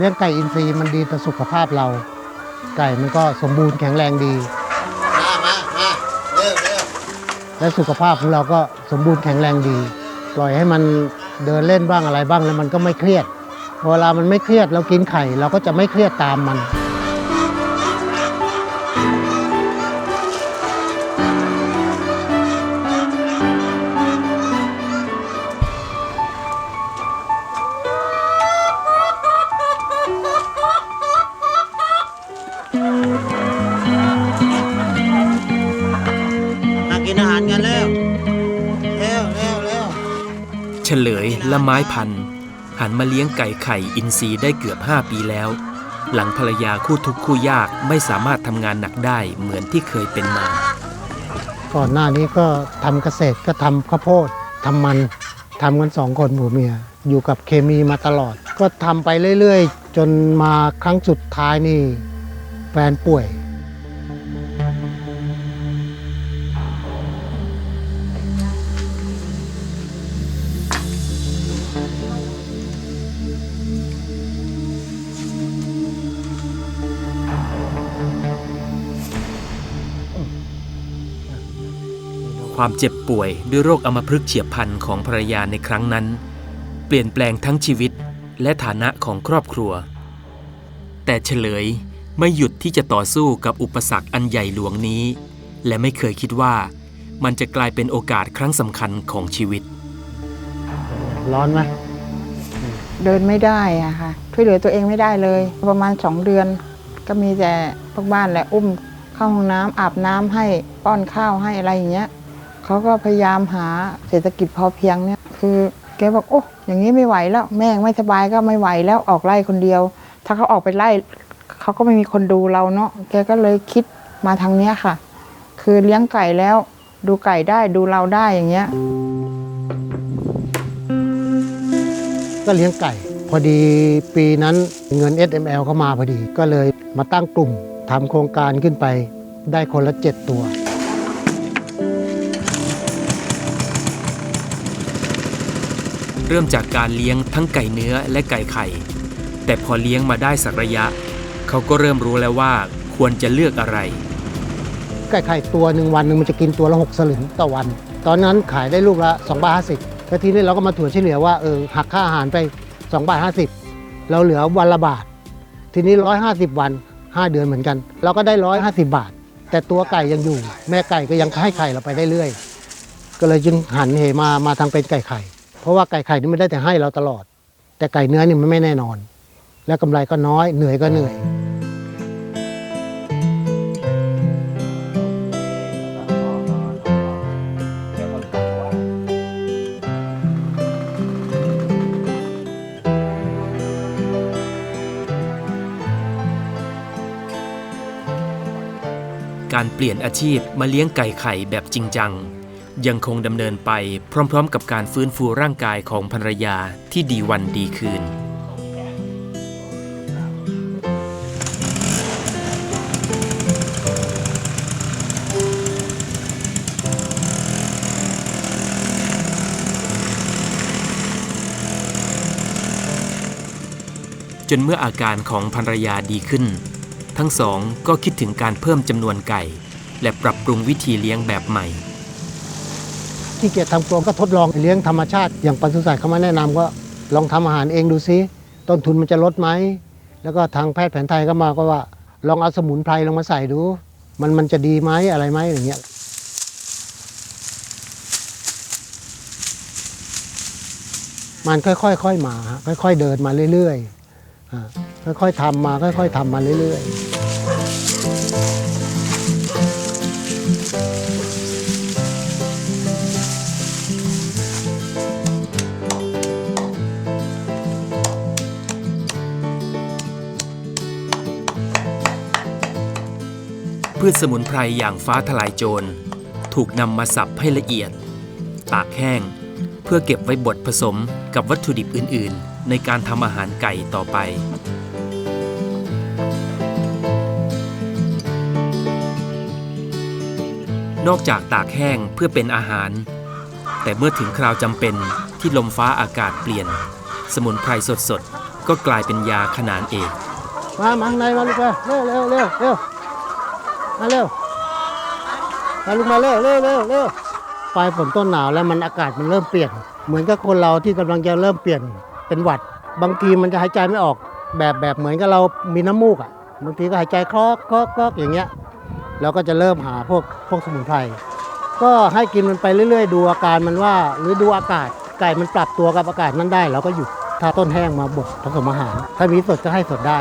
เลี้ยงไก่อินทรีย์มันดีต่อสุขภาพเรา ไก่มันก็สมบูรณ์แข็งแรงดี มามามาเร็วเร็วและสุขภาพของเราก็สมบูรณ์แข็งแรงดี ปล่อยให้มันเดินเล่นบ้างอะไรบ้างแล้วมันก็ไม่เครียดพอเวลามันไม่เครียดเรากินไข่เราก็จะไม่เครียดตามมัน ฉลยและไม้พันธุ์หันมาเลี้ยงไก่ไข่อินทรีย์ได้เกือบ 5 ปีแล้ว หลังภรรยาคู่ทุกข์คู่ยากไม่สามารถทำงานหนักได้เหมือนที่เคยเป็นมา ก่อนหน้านี้ก็ทำเกษตรก็ทำข้าวโพดทำมันทำกันสองคนผัวเมีย อยู่กับเคมีมาตลอด ก็ทำไปเรื่อยๆ จนมาครั้งสุดท้ายนี่แฟนป่วย ความเจ็บป่วยด้วยโรคอัมพฤกษ์เฉียบพลันของภรรยาในครั้งนั้น เปลี่ยนแปลงทั้งชีวิตและฐานะของครอบครัว แต่เฉลยไม่หยุดที่จะต่อสู้กับอุปสรรคอันใหญ่หลวงนี้ และไม่เคยคิดว่ามันจะกลายเป็นโอกาสครั้งสำคัญของชีวิต ร้อนไหมเดินไม่ได้อะค่ะช่วยเหลือตัวเองไม่ได้เลย ประมาณสองเดือน ก็มีแต่พวกบ้านแหละอุ้มเข้าห้องน้ำอาบน้ำให้ป้อนข้าวให้อะไรอย่างเงี้ย เขาก็พยายามหาเศรษฐกิจพอเพียงเนี่ยคือแกบอกโอ้อย่างนี้ไม่ไหวแล้ว แม่ไม่สบายก็ไม่ไหวแล้วออกไล่คนเดียว ถ้าเขาออกไปไล่เขาก็ไม่มีคนดูเราเนาะแกก็เลยคิดมาทางเนี้ยค่ะ คือเลี้ยงไก่แล้ว ดูไก่ได้ดูเราได้อย่างเงี้ย ก็เลี้ยงไก่ พอดีปีนั้นเงิน SML เข้ามาพอดี ก็เลยมาตั้งกลุ่มทำโครงการขึ้นไป ได้คนละ 7 ตัว เริ่มจากการเลี้ยงทั้งไก่เนื้อและไก่ไข่ แต่พอเลี้ยงมาได้สักระยะ เขาก็เริ่มรู้แล้วว่าควรจะเลือกอะไร ไก่ไข่ตัวหนึ่งวันหนึ่งมันจะกินตัวละ6สลึงต่อวัน ตอนนั้นขายได้ลูกละ2บาท50แล้วทีนี้เราก็มาถั่วเฉลี่ยว่าเออหักค่าอาหารไป2บาท50เราเหลือวันละบาท ทีนี้ 150 วัน 5 เดือนเหมือนกัน เราก็ได้ 150 บาท แต่ตัวไก่ยังอยู่ แม่ไก่ก็ยังให้ไข่เราไปได้เรื่อย ก็เลยจึงหันเหมามาทางเป็นไก่ไข่ เพราะว่าไก่ไข่นี่ไม่ได้แต่ให้เราตลอด แต่ไก่เนื้อนี่มันไม่แน่นอน และกำไรก็น้อยเหนื่อยก็เหนื่อยการเปลี่ยนอาชีพมาเลี้ยงไก่ไข่แบบจริงจัง ยังคงดำเนินไปพร้อม ๆ กับการฟื้นฟูร่างกายของภรรยาที่ดีวันดีคืน จนเมื่ออาการของภรรยาดีขึ้น ทั้งสองก็คิดถึงการเพิ่มจำนวนไก่ และปรับปรุงวิธีเลี้ยงแบบใหม่ ที่เกียจทำกรงก็ทดลองเลี้ยงธรรมชาติ อย่างปศุสัตว์เขามาแนะนำก็ลองทำอาหารเองดูซิต้นทุนมันจะลดไหม แล้วก็ทางแพทย์แผนไทยก็มาก็ว่า ลองเอาสมุนไพรลงมาใส่ดู มันมันจะดีไหมอะไรไหมอย่างเงี้ยมันค่อยๆค่อยมาค่อย ๆ เดินมาเรื่อยๆอ่าค่อยๆทำมาค่อย ๆทำมาเรื่อย ๆ พืชสมุนไพรอย่างฟ้าทลายโจร ถูกนำมาสับให้ละเอียด ตากแห้ง เพื่อเก็บไว้บดผสมกับวัตถุดิบอื่น ๆ ในการทำอาหารไก่ต่อไปนอกจากตากแห้งเพื่อเป็นอาหาร แต่เมื่อถึงคราวจำเป็นที่ลมฟ้าอากาศเปลี่ยน สมุนไพรสดๆ ก็กลายเป็นยาขนานเอก มามาข้างในมาลูกมาเร็วเร็วเร็วเร็ว มาเร็วมาลูกมาเร็วเร็วเร็วเร็วปลายฝนต้นหนาวแล้วมันอากาศมันเริ่มเปลี่ยน เหมือนกับคนเราที่กำลังจะเริ่มเปลี่ยนเป็นหวัด บางทีมันจะหายใจไม่ออก แบบแบบเหมือนกับเรามีน้ำมูกอะ บางทีก็หายใจคลอกคลอกคลอกอย่างเงี้ยเราก็จะเริ่มหาพวกพวกสมุนไพรก็ให้กินมันไปเรื่อย ๆ ดูอาการมันว่า หรือดูอากาศไก่มันปรับตัวกับอากาศนั้นได้เราก็หยุดถ้าต้นแห้งมาบดผสมอาหาร ถ้ามีสดก็ให้สดได้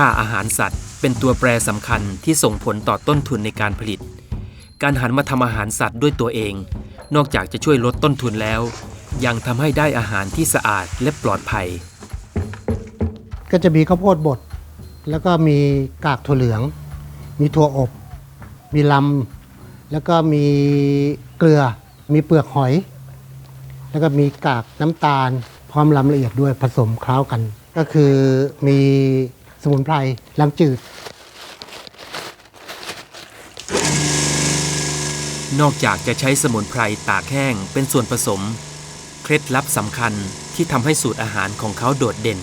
ค่าอาหารสัตว์ เป็นตัวแปรสำคัญที่ส่งผลต่อต้นทุนในการผลิต การหันมาทำอาหารสัตว์ด้วยตัวเอง นอกจากจะช่วยลดต้นทุนแล้ว ยังทำให้ได้อาหารที่สะอาดและปลอดภัย ก็จะมีข้าวโพดบด แล้วก็มีกากถั่วเหลือง มีถั่วอบ มีลำ แล้วก็มีเกลือ มีเปลือกหอย แล้วก็มีกากน้ำตาล พร้อมลำละเอียดด้วยผสมเคล้ากัน ก็คือมี สมุนไพรลำจืด นอกจากจะใช้สมุนไพรตากแห้งเป็นส่วนผสม เคล็ดลับสำคัญที่ทำให้สูตรอาหารของเขาโดดเด่น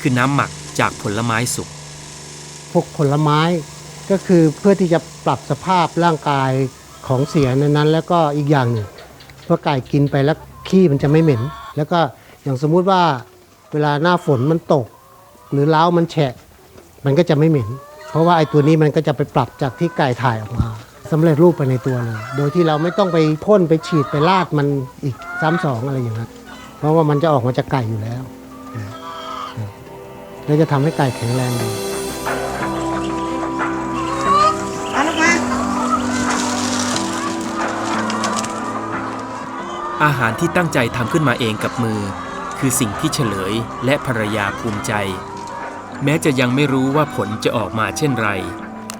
คือน้ำหมักจากผลไม้สุก พวกผลไม้ก็คือเพื่อที่จะปรับสภาพร่างกายของเสียในนั้น แล้วก็อีกอย่างหนึ่งเพื่อไก่กินไปแล้วขี้มันจะไม่เหม็น แล้วก็อย่างสมมุติว่าเวลาหน้าฝนมันตก หรือเล้าวมันแฉะ มันก็จะไม่เหม็น เพราะว่าไอ้ตัวนี้มันก็จะไปปรับจากที่ไก่ถ่ายออกมาสำเร็จรูปไปในตัวเลย โดยที่เราไม่ต้องไปพ่นไปฉีดไปลาดมันอีกซ้ำสองอะไรอย่างนั้นเพราะว่ามันจะออกมาจากไก่อยู่แล้วแล้วจะทำให้ไก่แข็งแรงดีอาหารที่ตั้งใจทำขึ้นมาเองกับมือ คือสิ่งที่เฉลยและภรรยาภูมิใจ แม้จะยังไม่รู้ว่าผลจะออกมาเช่นไร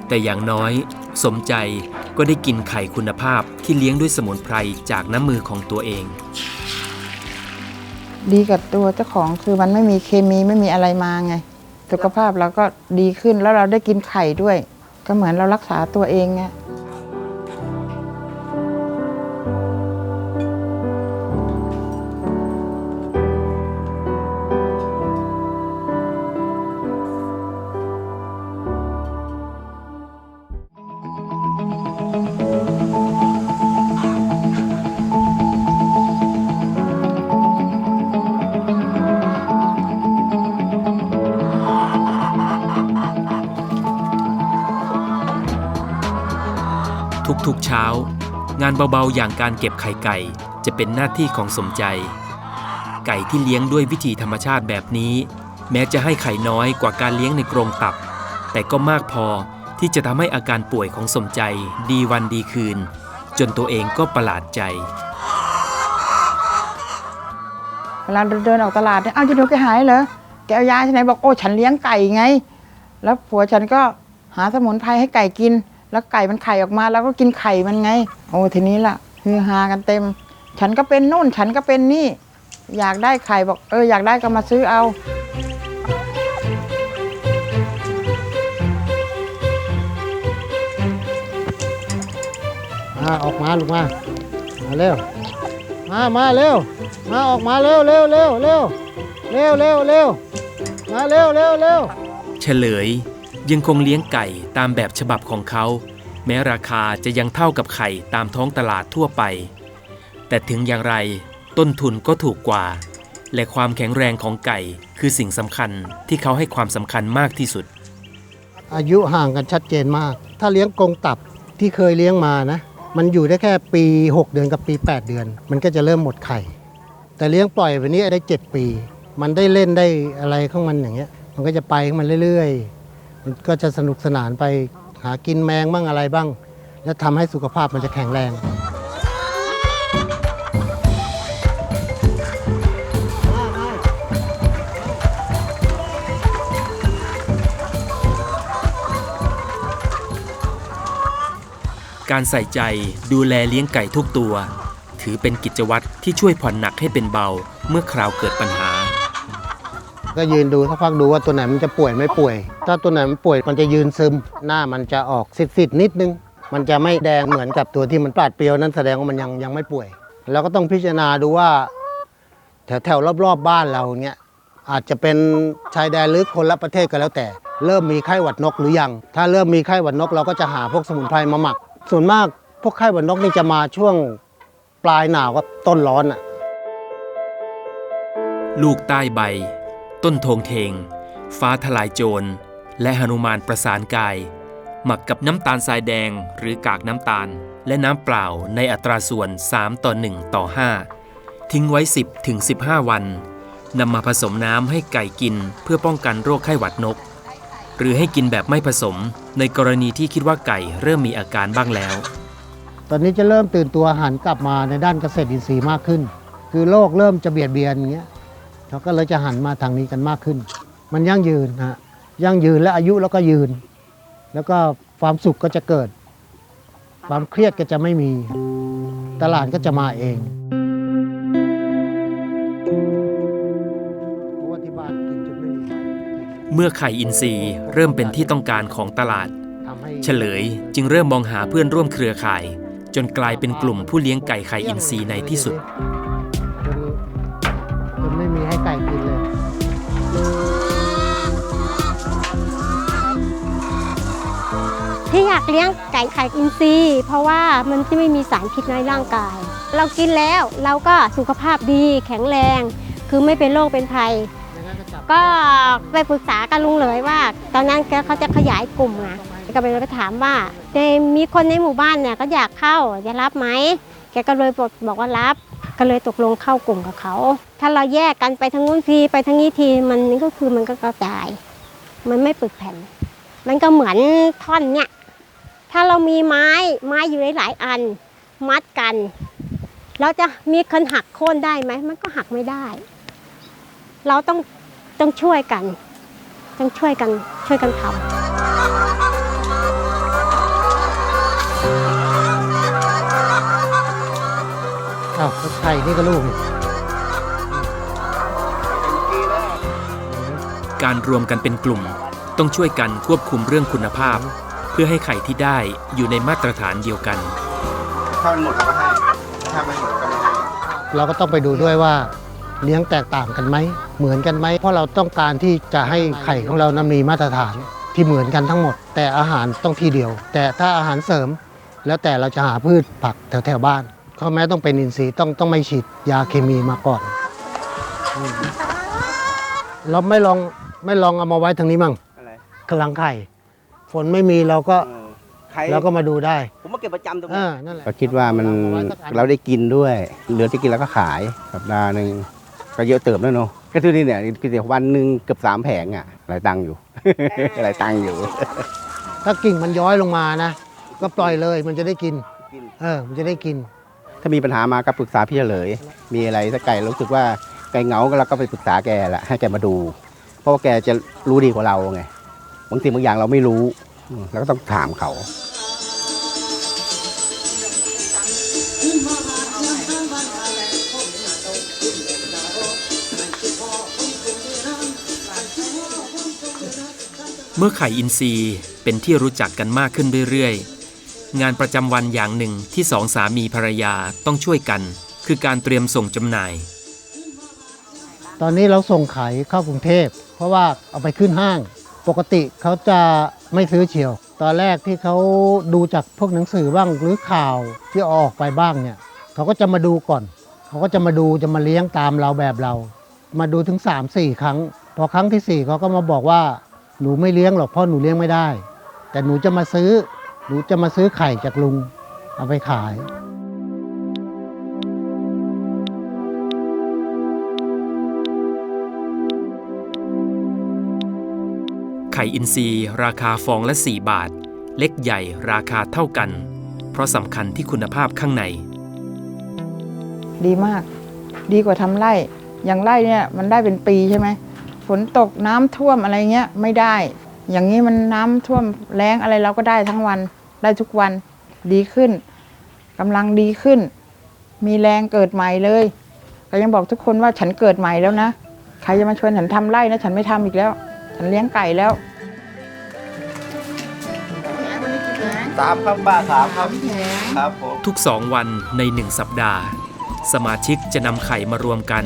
แต่อย่างน้อยสมใจก็ได้กินไข่คุณภาพที่เลี้ยงด้วยสมุนไพรจากน้ำมือของตัวเอง ดีกับตัวเจ้าของคือมันไม่มีเคมีไม่มีอะไรมาไง สุขภาพเราก็ดีขึ้นแล้วเราได้กินไข่ด้วย ก็เหมือนเรารักษาตัวเองไง เช้า งานเบาๆอย่างการเก็บไข่ไก่จะเป็นหน้าที่ของสมใจ ไก่ที่เลี้ยงด้วยวิธีธรรมชาติแบบนี้ แม้จะให้ไข่น้อยกว่าการเลี้ยงในกรงตับ แต่ก็มากพอที่จะทำให้อาการป่วยของสมใจดีวันดีคืน จนตัวเองก็ประหลาดใจเวลาเดินออกตลาดเนี่ยอ้าวจะดูแกหายเหรอ แกเอายาที่ไหนบอกโอ้ฉันเลี้ยงไก่ไง แล้วผัวฉันก็หาสมุนไพรให้ไก่กิน แล้วไก่มันไข่ออกมาแล้วก็กินไข่มันไง โอ้ทีนี้ล่ะฮือฮากันเต็ม ฉันก็เป็นนู่นฉันก็เป็นนี่ อยากได้ไข่บอกเอออยากได้ก็มาซื้อเอามาออกมาลูกมามาเร็วมามาเร็วมาออกมาเร็วเร็วเร็วเร็วเร็วเร็วเร็วมาเร็วเร็วเร็วเฉลย ยังคงเลี้ยงไก่ตามแบบฉบับของเขา แม้ราคาจะยังเท่ากับไข่ตามท้องตลาดทั่วไป แต่ถึงอย่างไรต้นทุนก็ถูกกว่า และความแข็งแรงของไก่คือสิ่งสำคัญที่เขาให้ความสำคัญมากที่สุด อายุห่างกันชัดเจนมาก ถ้าเลี้ยงกรงตับที่เคยเลี้ยงมานะ มันอยู่ได้แค่ปี 6 เดือนกับปี 8 เดือน มันก็จะเริ่มหมดไข่ แต่เลี้ยงปล่อยแบบนี้ได้ 7 ปี มันได้เล่นได้อะไรของมันอย่างเงี้ย มันก็จะไปของมันเรื่อยๆ มันก็จะสนุกสนานไปหากินแมงบ้างอะไรบ้าง แล้วทำให้สุขภาพมันจะแข็งแรง การใส่ใจดูแลเลี้ยงไก่ทุกตัว ถือเป็นกิจวัตรที่ช่วยผ่อนหนักให้เป็นเบาเมื่อคราวเกิดปัญหา ก็ยืนดูสักพักดูว่าตัวไหนมันจะป่วยไม่ป่วย ถ้าตัวไหนมันป่วยมันจะยืนซึม หน้ามันจะออกซิดๆนิดนึง มันจะไม่แดงเหมือนกับตัวที่มันปราดเปรียวนั้นแสดงว่ามันยังยังไม่ป่วยเราก็ต้องพิจารณาดูว่า แถวแถวรอบๆ บ้านเราเนี่ยอาจจะเป็นชายแดนหรือคนละประเทศก็แล้วแต่ เริ่มมีไข้หวัดนกหรือยัง ถ้าเริ่มมีไข้หวัดนกเราก็จะหาพวกสมุนไพรมาหมัก ส่วนมากพวกไข้หวัดนกนี่จะมาช่วงปลายหนาวกับต้นร้อนอะลูกใต้ใบ ต้นทงเทง ฟ้าทลายโจร และหนุมานประสานกาย หมักกับน้ำตาลทรายแดงหรือกากน้ำตาล และน้ำเปล่าในอัตราส่วน 3 ต่อ 1 ต่อ 5 ทิ้งไว้ 10ถึง15 วันนำมาผสมน้ำให้ไก่กินเพื่อป้องกันโรคไข้หวัดนก หรือให้กินแบบไม่ผสม ในกรณีที่คิดว่าไก่เริ่มมีอาการบ้างแล้ว ตอนนี้จะเริ่มตื่นตัวหันกลับมาในด้านเกษตรอินทรีย์มากขึ้น คือโลกเริ่มจะเบียดเบียนอย่างเงี้ย เขาก็เลยจะหันมาทางนี้กันมากขึ้น มันยั่งยืนฮะยั่งยืนและอายุแล้วก็ยืน แล้วก็ความสุขก็จะเกิด ความเครียดก็จะไม่มี ตลาดก็จะมาเองเพราะว่าที่บ้านกินจนไม่มีใครกินเมื่อไข่อินทรีย์เริ่มเป็นที่ต้องการของตลาดทำให้เฉลยจึงเริ่มมองหาเพื่อนร่วมเครือข่าย จนกลายเป็นกลุ่มผู้เลี้ยงไก่ไข่อินทรีย์ในที่สุด ก่กินเลยที่อยากเลี้ยงไก่ไข่อินทรีย์เพราะว่ามันจะไม่มีสารพิษในร่างกาย เรากินแล้วเราก็สุขภาพดีแข็งแรง คือไม่เป็นโรคเป็นภัย ก็ไปปรึกษากับลุงเลยว่า ตอนนั้นแกเขาจะขยายกลุ่มไงก็ไปเลยไปถามว่าในมีคนในหมู่บ้านเนี่ยก็อยากเข้าจะรับไหมแกก็เลยบอกว่ารับ ก็เลยตกลงเข้ากลุ่มกับเขา ถ้าเราแยกกันไปทางนู้นทีไปทางนี้ทีมันก็คือมันก็กระจาย มันไม่ปึกแผ่น มันก็เหมือนท่อนเนี่ย ถ้าเรามีไม้ไม้อยู่หลายอัน มัดกัน เราจะมีคนหักโค่นได้ไหมมันก็หักไม่ได้ เราต้องต้องช่วยกัน ต้องช่วยกันช่วยกันทำ อ้าวไข่นี่ก็ลูกนี่การรวมกันเป็นกลุ่ม ต้องช่วยกันควบคุมเรื่องคุณภาพ เพื่อให้ไข่ที่ได้อยู่ในมาตรฐานเดียวกัน ถ้ามันหมดก็ให้ถ้าไม่หมดก็ไม่ให้เราก็ต้องไปดูด้วยว่าเลี้ยงแตกต่างกันไหม เหมือนกันไหม เพราะเราต้องการที่จะให้ไข่ของเรานั้นมีมาตรฐานที่เหมือนกันทั้งหมด แต่อาหารต้องที่เดียว แต่ถ้าอาหารเสริม แล้วแต่เราจะหาพืชผักแถวแถวๆบ้าน ข้อแม้ต้องเป็นอินทรีย์ต้องต้องไม่ฉีดยาเคมีมาก่อนอืมเราไม่ลองไม่ลองเอามาไว้ทางนี้มั่งอะไรกำลังไข่ ฝนไม่มีเราก็เออใครเราก็มาดูได้ผมมาเก็บประจำตรงเอนี้อนั่นแหละก็คิดว่ามันอไว้สักอันเราได้กินด้วย เหลือที่กินแล้วก็ขายสัปดาห์หนึ่งก็เยอะเติบแล้วเนาะก็คือนี่เนี่ยคือเดี๋ยววันหนึ่งเกือบสามแผงอะหลายตังค์อยู่ หลายตังค์อยู่ ถ้ากิ่งมันย้อยลงมานะ ก็ปล่อยเลยมันจะได้กิน เออ มันจะได้กิน ถ้ามีปัญหามาก็ปรึกษาพี่เฉลย มีอะไรถ้าไก่รู้สึกว่าไก่เหงาก็เราก็ไปปรึกษาแกแหละให้แกมาดู เพราะว่าแกจะรู้ดีกว่าเราไงบางสิ่งบางอย่างเราไม่รู้เราก็ต้องถามเขาเมื่อไข่อินทรีย์เป็นที่รู้จักกันมากขึ้นเรื่อยๆ งานประจำวันอย่างหนึ่งที่สองสามีภรรยาต้องช่วยกัน คือการเตรียมส่งจำหน่าย ตอนนี้เราส่งขายเข้ากรุงเทพ เพราะว่าเอาไปขึ้นห้าง ปกติเขาจะไม่ซื้อเฉียว ตอนแรกที่เขาดูจากพวกหนังสือบ้างหรือข่าวที่ออกไปบ้างเนี่ยเขาก็จะมาดูก่อน เขาก็จะมาดูจะมาเลี้ยงตามเราแบบเรา มาดูถึง 3 4 ครั้ง พอครั้งที่4เขาก็มาบอกว่าหนูไม่เลี้ยงหรอกเพราะหนูเลี้ยงไม่ได้ แต่หนูจะมาซื้อ หนูจะมาซื้อไข่จากลุง เอาไปขายไข่อินทรีย์ราคาฟองละ 4 บาท เล็กใหญ่ราคาเท่ากัน เพราะสำคัญที่คุณภาพข้างใน ดีมาก ดีกว่าทำไร่ อย่างไร่เนี่ยมันได้เป็นปีใช่ไหมฝนตกน้ำท่วมอะไรเงี้ยไม่ได้ อย่างนี้มันน้ำท่วมแรงอะไรเราก็ได้ทั้งวัน ได้ทุกวันดีขึ้นกำลังดีขึ้น มีแรงเกิดใหม่เลย ก็ยังบอกทุกคนว่าฉันเกิดใหม่แล้วนะ ใครจะมาชวนฉันทำไร่นะ ฉันไม่ทำอีกแล้ว ฉันเลี้ยงไก่แล้วสามครับป้าสามครับครับผมทุกสองวันในหนึ่งสัปดาห์ สมาชิกจะนำไข่มารวมกัน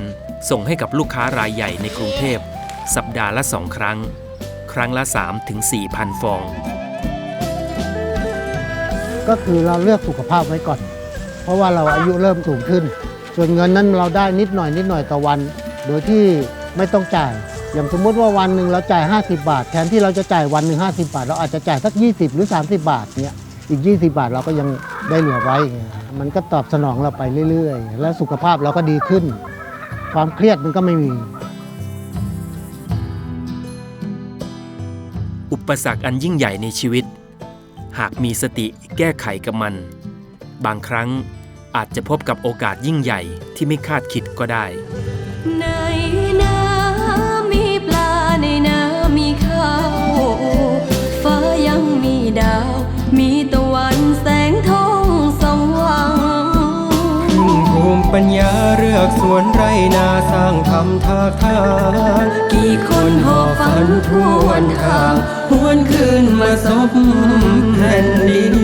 ส่งให้กับลูกค้ารายใหญ่ในกรุงเทพ สัปดาห์ละสองครั้ง ครั้งละ3ถึง4พันฟอง ก็คือเราเลือกสุขภาพไว้ก่อน เพราะว่าเราอายุเริ่มสูงขึ้น ส่วนเงินนั้นเราได้นิดหน่อยนิดหน่อยต่อวัน โดยที่ไม่ต้องจ่าย อย่างสมมุติว่าวันหนึ่งเราจ่าย 50 บาท แทนที่เราจะจ่ายวันหนึ่ง50 บาท เราอาจจะจ่ายสัก 20 หรือ 30 บาทเนี่ยอีก 20 บาทเราก็ยังได้เหลือไว้ มันก็ตอบสนองเราไปเรื่อย ๆ แล้วสุขภาพเราก็ดีขึ้น ความเครียดมันก็ไม่มี อุปสรรคอันยิ่งใหญ่ในชีวิต หากมีสติแก้ไขกับมัน บางครั้งอาจจะพบกับโอกาสยิ่งใหญ่ที่ไม่คาดคิดก็ได้ ปัญญาเลือกสวนไรนาสร้างทำท่าทางกี่คนหอบฝันทวนทางหวนคืนมาซบแผ่นดิน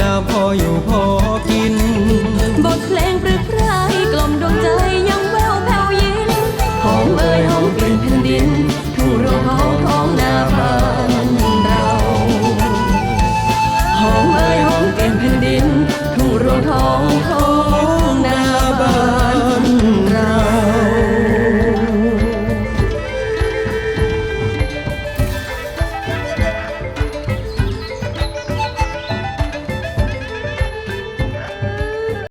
呀破又破